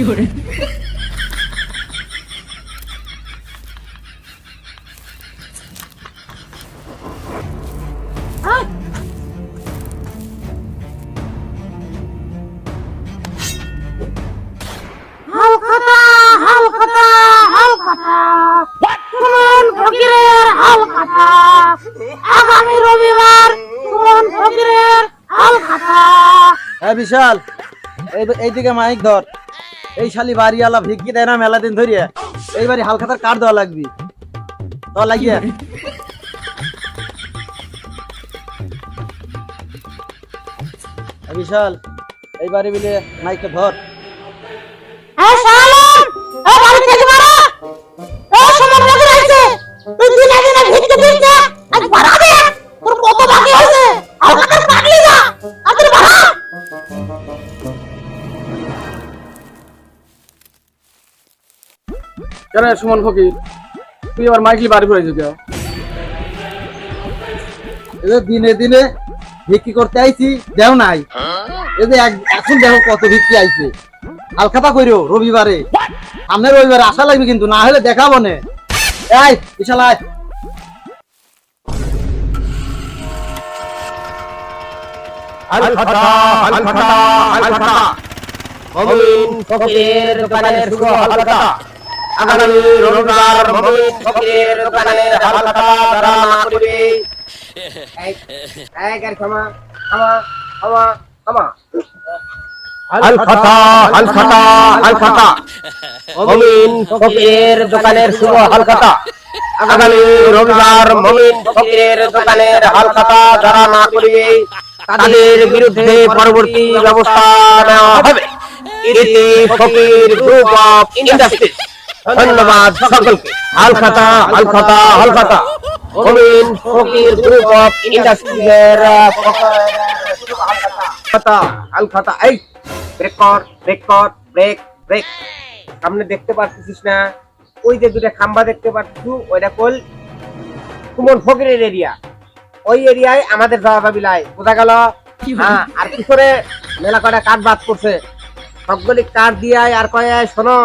কি করে আগামী বিশাল। এইদিকে মাইক ধর। এই শালি বাড়িওয়ালা ভিক্ষি দেয় না মেলা দিন ধরিয়ে এইবারই হালখাতার কার দেওয়া লাগবি? তো লাগিয়ে। হ্যাঁ, বিশাল এইবারে মিলে মাইকে ধর। কেন সুমন ফকির? তুই আবার মাইকেল বাড়ি কে যে দিনে দিনে ভিক্ষি করতে আইছি, দেও নাই। এই যে এখন দেখো কত ভিক্ষি আইছে। হালখাতা কইরো, রবিবারে। সামনে রবিবারে আসা লাগবে কিন্তু, না হলে দেখাবো না। এই, বিশাল আয়। হালখাতা হালখাতা মমিন ফকিরের দোকানের শুভ হালখাতা ফকিরের দোকানের হালখাতা তারা না করবে হালখাতা হালখাতা হালখাতা মমিন ফকিরের দোকানের শুভ হালখাতা আগামী রবিবার মমিন ফকিরের দোকানের যারা না করবে, তাদের বিরুদ্ধে পরবর্তী ব্যবস্থা নেওয়া হবে। Fakir group of industries. ধন্যবাদ সকলকে। হালখাতা হালখাতা হালখাতা মমিন ফকির গ্রুপ অফ ইন্ডাস্ট্রিজের হালখাতা হালখাতা এই ব্রেক কর ব্রেক কর ব্রেক ব্রেক সামনে দেখতে পাচ্ছিস না? ওই যে দুটো খাম্বা দেখতে পাচ্ছিস ওইটা কোল কুমন ফকিরের এরিয়া ওই এরিয়ায় আমাদের যাওয়া বিলায় বোঝা গেল? হ্যাঁ আর পিছনে মেলা কটা কাঠ বাদ করছে সবগুলি কাঠ দিয়ে আর কয়ে, শোনো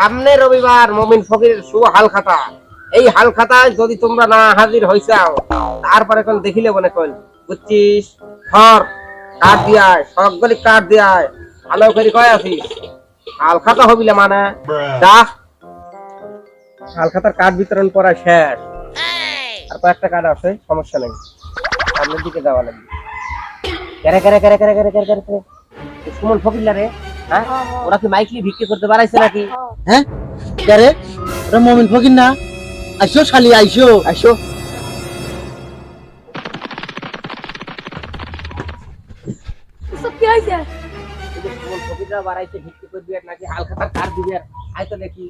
সামনে রবিবার মমিন ফকিরের সু হালখাতা। এই হালখাতায় যদি তোমরা না হাজির হইছাও তারপরে এখন দেখিলে মনে কল বুঝছিস ধর কাঠ দিয়ায় সবগুলি কাঠ দিয়ায় ভালো করি কয় আছিস? হালখাতা হবিলে মানে যা। হালখাতার কাঠ বিতরণ করা শেষ। আর কয়েকটা কাঠ আছে সমস্যা নেই। সামনের দিকে যাওয়া লাগবে। কেরে কেরে কেরে কেরে কেরে কেরে কেরে সুমন ফকিল্লা রে। হ্যাঁ? ওরা কি মাইক নিয়ে ভিক্ষে করতে পারাইছে নাকি? হ্যাঁ। কে ওরা মমিন ফকির না? আইসো শালি আইসো। আইসো। কি হইছে? ফকিররা বাড়াইছে করবি নাকি হালখাতার কার দিবি আর? আয় তো দেখি।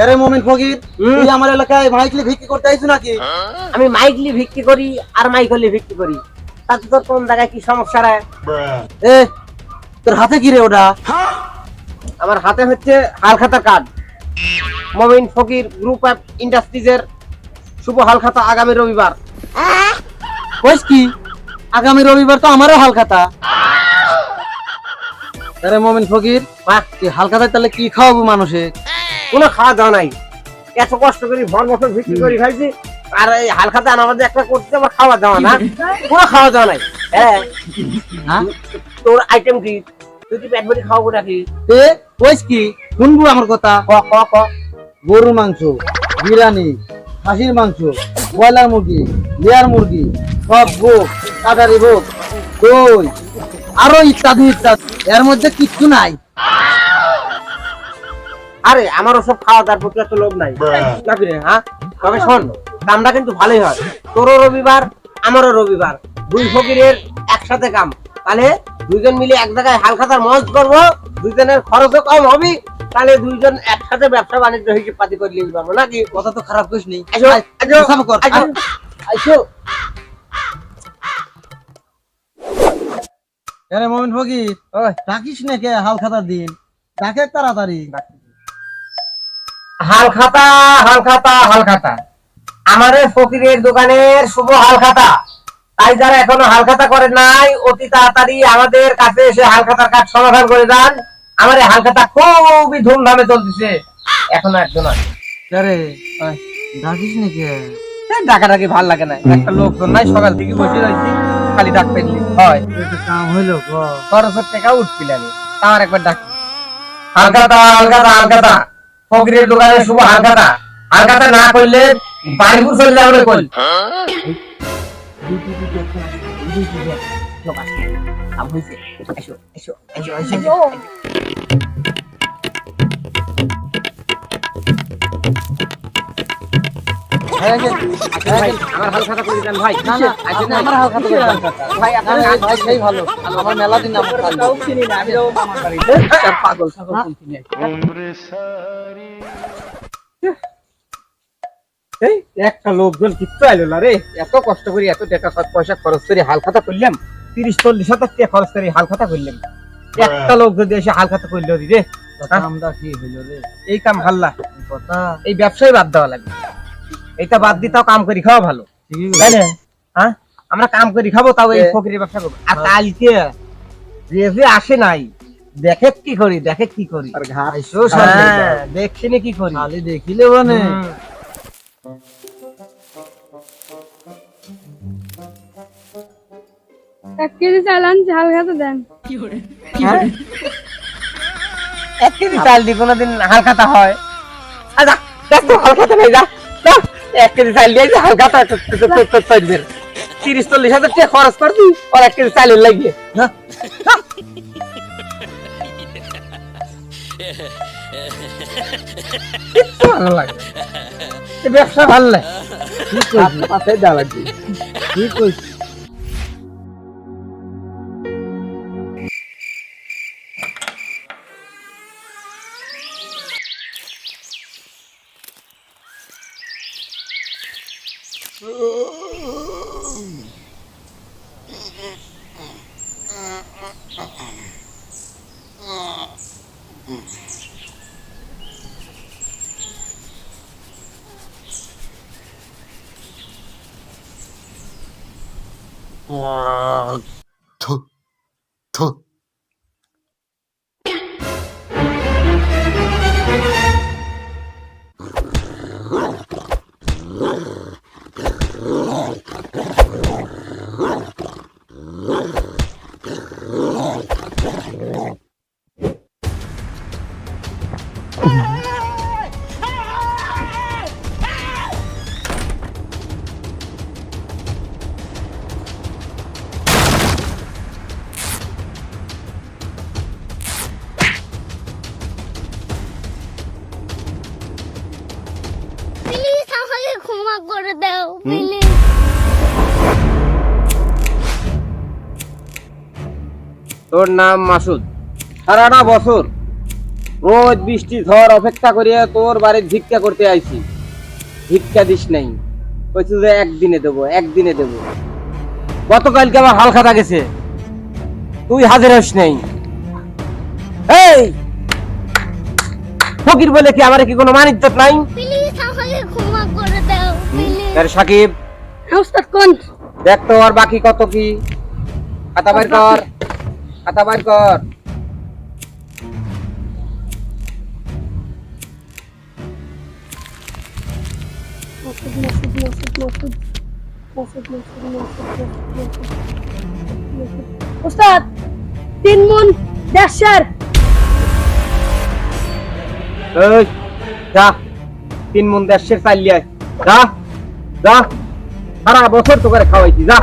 কে রে মমিন ফকির তুই আমার এলাকায় মাইকলি ভিক্ষি করতে আইছো নাকি? আমি মাইকলি বিক্রি করি আর মাইকলি বিক্রি করি। তাতে তোর কোন জায়গায় কি সমস্যা রে? এ তোর হাতে কি রে ওটা? আমার হাতে হচ্ছে হালখাতা card Momin Fakir group of ইন্ডাস্ট্রিজের শুভ হালখাতা আগামী রবিবার। কইস কি? আগামী রবিবার তো আমারও হালখাতা। আরে মমিন ফকির বাহ। তুই হালখাতায় তাহলে কি খাওয়াবো মানুষে? কোনো খাওয়া দাওয়া নাই। এত কষ্ট করি ভর বছর বিক্রি করি খাইছি আর এই হালখাতা আমাদের একটা করতে আবার খাওয়া দাওয়া না। কোনো খাওয়া দাওয়া নাই। হ্যাঁ। হ্যাঁ? তোর আইটেম কি? তুই কি পেট ভরি খাওয়াবো নাকি? এ কইস কি? শুনব আমার কথা। ক ক ক। গরুর মাংস বিরিয়ানি খাসির মাংস ব্রয়লার মুরগি লেয়ার মুরগি সব ভোগ কাটারি ভোগ দই আরও ইত্যাদি ইত্যাদি। এর মধ্যে কিচ্ছু নাই। আরে আমার ওসব খাওয়া দাওয়ার প্রতি এত লোভ নাই। নাকি রে হ্যাঁ তবে শোন কামটা কিন্তু ভালোই হয়। তোরও রবিবার আমারও রবিবার। দুই ফকিরের একসাথে কাম। তাহলে দুইজন মিলে এক জায়গায় হালখাতার মজ করব দুইজনের খরচও কম হবে তাহলে দুইজন একসাথে ব্যবসা বাণিজ্য হিসেবে পাতি করে নিতে পারব নাকি? কথা তো খারাপ করিস নি। আইসো, আইসো, হিসাব কর আইসো। আইসো। আরে মমিন ফকির ওই ডাকিস না কে হাল খাতার দিন? ডাকে তাড়াতাড়ি। হাল খাতা হালখাতা। আমাদের ফকিরের দোকানের শুভ হালখাতা। তাই যারা এখনও হালখাতা করে নাই অতি তাড়াতাড়ি আমাদের কাছে এসে হালখাতার কাজ সমাধান করে যান আমার এই হাল খুবই ধুমধামে চলতেছে। এখনও একজন আরে ডাকিস না কে? ডাকাডাকি ভালো লাগে না। একটা লোকজন নাই সকাল থেকে বসে রয়েছি। খালি ডাক পেলি হয়। কাম হইল খরচের টাকা উঠছিলেন তার একবার ডাক। হালখাতা হালখাতা হালকাতা ফকিরের দোকানে শুভ হালকাতা হালকাতা না করলে বাড়িপুর চলে যাবে কল লোক আসছে আমার হালখাতা করে দেন ভাই। না না আমার হাল খাতা করে দেন। ভাই না, না, ভাই সেই ভালো। আমার মেলা দিন আমার খালি। চিনি না আমি যাব মামার বাড়ি পাগল ছাগল চিনি এই একটা লোকজন কিচ্ছু আইলো না রে। এত কষ্ট করি এত টাকা খরচ- পয়সা খরচ করে হাল খাতা করলাম। তিরিশ চল্লিশ হাজার টাকা খরচ করে হাল খাতা করলাম। একটা লোক যদি এসে হাল খাতা করল রে কামটা কি হইল রে? এই কাম হাল্লা। কথা। এই ব্যবসায় বাদ দেওয়া লাগবে। এটা বাদ দিতেও কাম করি খাওয়া ভালো। তাই না? হ্যাঁ? আমরা কাম করি খাব তাও এই হ্যাঁ। ফকিরের ব্যবসা করব। আর কালকে রেজে আসে নাই। দেখে কি করি দেখে কি করি। হ্যাঁ, দেখছিনি কি করি। খালি দেখিলে মানে এক কেজি চালান ঝাল খাতে দেন। হ্যাঁ? এক কেজি চাল দিয়ে কোনোদিন হালখাতা হয়। আ, যা, দেখ হালখাতা নাই যা যা, এক কেজি চাল দিয়ে হালকা চলবে। তিরিশ, চল্লিশ হাজার টাকা খরচ করছি আর এক কেজি চালের লাগিয়ে। হ্যাঁ? ব্যবসা ভালো লাগে। কি পাশে কি Wow. তোর নাম মাসুদ। সারাটা বছর রোজ বৃষ্টি ঝড় অপেক্ষা করিয়া তোর বাড়ির ভিক্ষা করতে আইছি। ভিক্ষা দিস নাই। কইছি যে একদিনে দেবো একদিনে দেবো। গতকালকে আমার হাল খাতা গেছে। তুই হাজির হস নাই। এই! ফকির বলে কি আমার কি কোনো মান ইজ্জত নাই? প্লিজ আমাকে ক্ষমা করে দাও প্লিজ। আরে সাকিব। উস্তাদ কোন? দেখ তো আর বাকি কত কি। খাতা বাইর কর। খাতা বার কর। তিন মন দেশের এই চালিয়ে যা যা সারা বছর তোকে খাওয়াইছি যা।